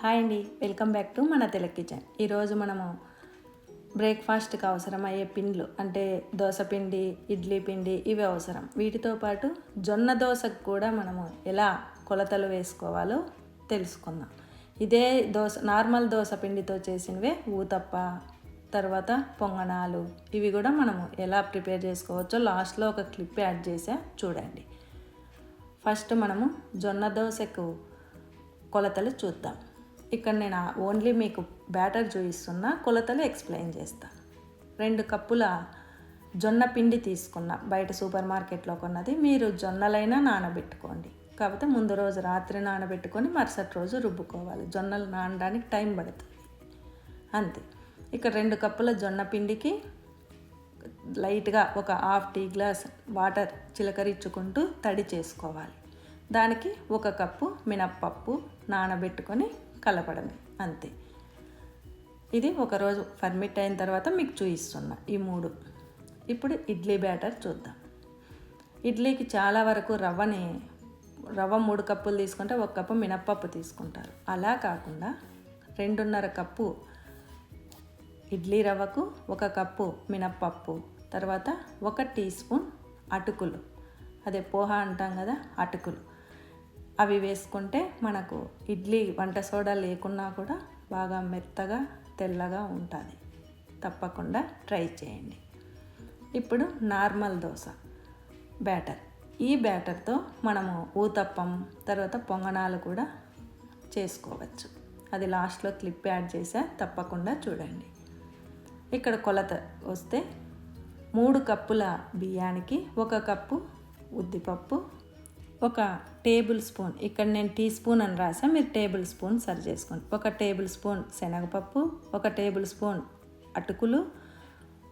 Hi అండి welcome back to మన Telugu kitchen. ఈరోజు మనము బ్రేక్ఫాస్ట్కి అవసరమయ్యే పిండ్లు అంటే దోశ పిండి ఇడ్లీ పిండి ఇవి అవసరం. వీటితో పాటు జొన్న దోశకు కూడా మనము ఎలా కొలతలు వేసుకోవాలో తెలుసుకుందాం. ఇదే దోశ నార్మల్ దోశ పిండితో చేసినవే ఊతప్ప తర్వాత పొంగనాలు ఇవి కూడా మనము ఎలా ప్రిపేర్ చేసుకోవచ్చో లాస్ట్లో ఒక క్లిప్ యాడ్ చేసా చూడండి. ఫస్ట్ మనము జొన్న దోశకు కొలతలు చూద్దాం. ఇక్కడ నేను ఓన్లీ మీకు బ్యాటర్ చూపిస్తున్నా కొలతలు ఎక్స్ప్లెయిన్ చేస్తాను రెండు కప్పుల జొన్న పిండి తీసుకున్న బయట సూపర్ మార్కెట్లో కొన్నది మీరు జొన్నలైనా నానబెట్టుకోండి. కాకపోతే ముందు రోజు రాత్రి నానబెట్టుకొని మరుసటి రోజు రుబ్బుకోవాలి. జొన్నలు నానడానికి టైం పడుతుంది. అంతే. ఇక్కడ రెండు కప్పుల జొన్న పిండికి లైట్గా ఒక హాఫ్ టీ గ్లాస్ వాటర్ చిలకరించుకుంటూ తడి చేసుకోవాలి. దానికి ఒక కప్పు మినప్పప్పు నానబెట్టుకొని కలపడమే అంతే. ఇది ఒకరోజు ఫర్మిట్ అయిన తర్వాత మీకు చూపిస్తున్నా ఈ మూడు. ఇప్పుడు ఇడ్లీ బ్యాటర్ చూద్దాం. ఇడ్లీకి చాలా వరకు రవ్వని రవ్వ మూడు కప్పులు తీసుకుంటే ఒక కప్పు మినప్పప్పు తీసుకుంటారు. అలా కాకుండా రెండున్నర కప్పు ఇడ్లీ రవ్వకు ఒక కప్పు మినప్పప్పు తర్వాత ఒక టీ స్పూన్ అటుకులు. అదే పోహ అంటాం కదా అటుకులు. అవి వేసుకుంటే మనకు ఇడ్లీ వంట సోడా లేకున్నా కూడా బాగా మెత్తగా తెల్లగా ఉంటుంది. తప్పకుండా ట్రై చేయండి. ఇప్పుడు నార్మల్ దోశ బ్యాటర్. ఈ బ్యాటర్తో మనము ఊతప్పం తర్వాత పొంగనాలు కూడా చేసుకోవచ్చు. అది లాస్ట్లో క్లిప్ యాడ్ చేసా తప్పకుండా చూడండి. ఇక్కడ కొలత వస్తే మూడు కప్పుల బియ్యానికి ఒక కప్పు ఉద్దిపప్పు ఒక టేబుల్ స్పూన్ ఇక్కడ నేను టీ స్పూన్ అని రాసా మీరు టేబుల్ స్పూన్ సరి చేసుకోండి. ఒక టేబుల్ స్పూన్ శనగపప్పు ఒక టేబుల్ స్పూన్ అటుకులు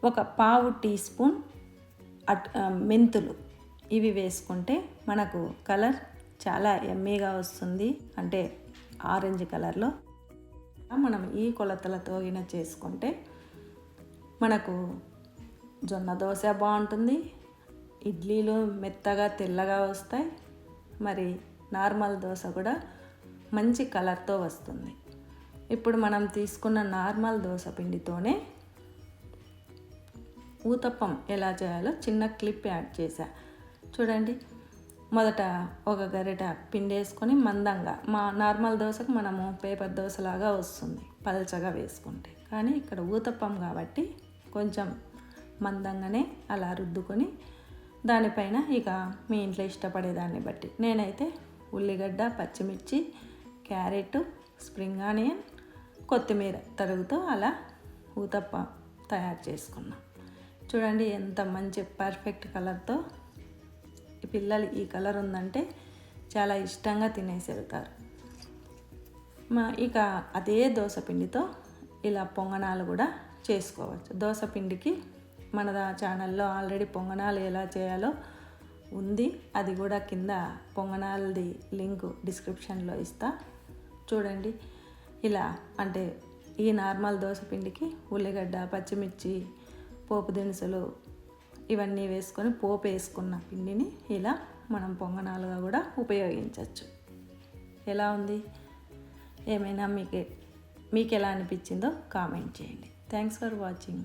ఒక పావు టీ స్పూన్ అట్ మెంతులు. ఇవి వేసుకుంటే మనకు కలర్ చాలా ఎమ్మీగా వస్తుంది. అంటే ఆరెంజ్ కలర్లో. మనం ఈ కొలతలతో అయినా చేసుకుంటే మనకు జొన్న దోశ బాగుంటుంది. ఇడ్లీలు మెత్తగా తెల్లగా వస్తాయి. మరి నార్మల్ దోశ కూడా మంచి కలర్తో వస్తుంది. ఇప్పుడు మనం తీసుకున్న నార్మల్ దోశ పిండితోనే ఊతప్పం ఎలా చేయాలో చిన్న క్లిప్ యాడ్ చేశా. చూడండి మొదట ఒక గరిట పిండి వేసుకొని మందంగా మా నార్మల్ దోశకు మనము పేపర్ దోశలాగా వస్తుంది పల్చగా వేసుకుంటే. కానీ ఇక్కడ ఊతప్పం కాబట్టి కొంచెం మందంగానే అలా రుద్దుకొని దానిపైన ఇక మీ ఇంట్లో ఇష్టపడేదాన్ని బట్టి. నేనైతే ఉల్లిగడ్డ పచ్చిమిర్చి క్యారెట్ స్ప్రింగ్ ఆనియన్ కొత్తిమీర తరుగుతో అలా ఊతప్ప తయారు చేసుకున్నాం. చూడండి ఎంత మంచి పర్ఫెక్ట్ కలర్తో పిల్లలు ఈ కలర్ ఉందంటే చాలా ఇష్టంగా తినేసి వెళ్తారు. మా ఇక అదే దోశ పిండితో ఇలా పొంగనాలు కూడా చేసుకోవచ్చు. దోశ పిండికి మన ఛానల్లో ఆల్రెడీ పొంగనాలు ఎలా చేయాలో ఉంది. అది కూడా కింద పొంగనాలది లింక్ డిస్క్రిప్షన్లో ఇస్తా. చూడండి. ఇలా అంటే ఈ నార్మల్ దోశ పిండికి ఉల్లిగడ్డ పచ్చిమిర్చి పోపు దినుసులు ఇవన్నీ వేసుకొని పోపు వేసుకున్న పిండిని ఇలా మనం పొంగనాలుగా కూడా ఉపయోగించవచ్చు ఎలా ఉంది? ఏమైనా మీకు మీకు ఎలా అనిపించిందో కామెంట్ చేయండి. Thanks for watching.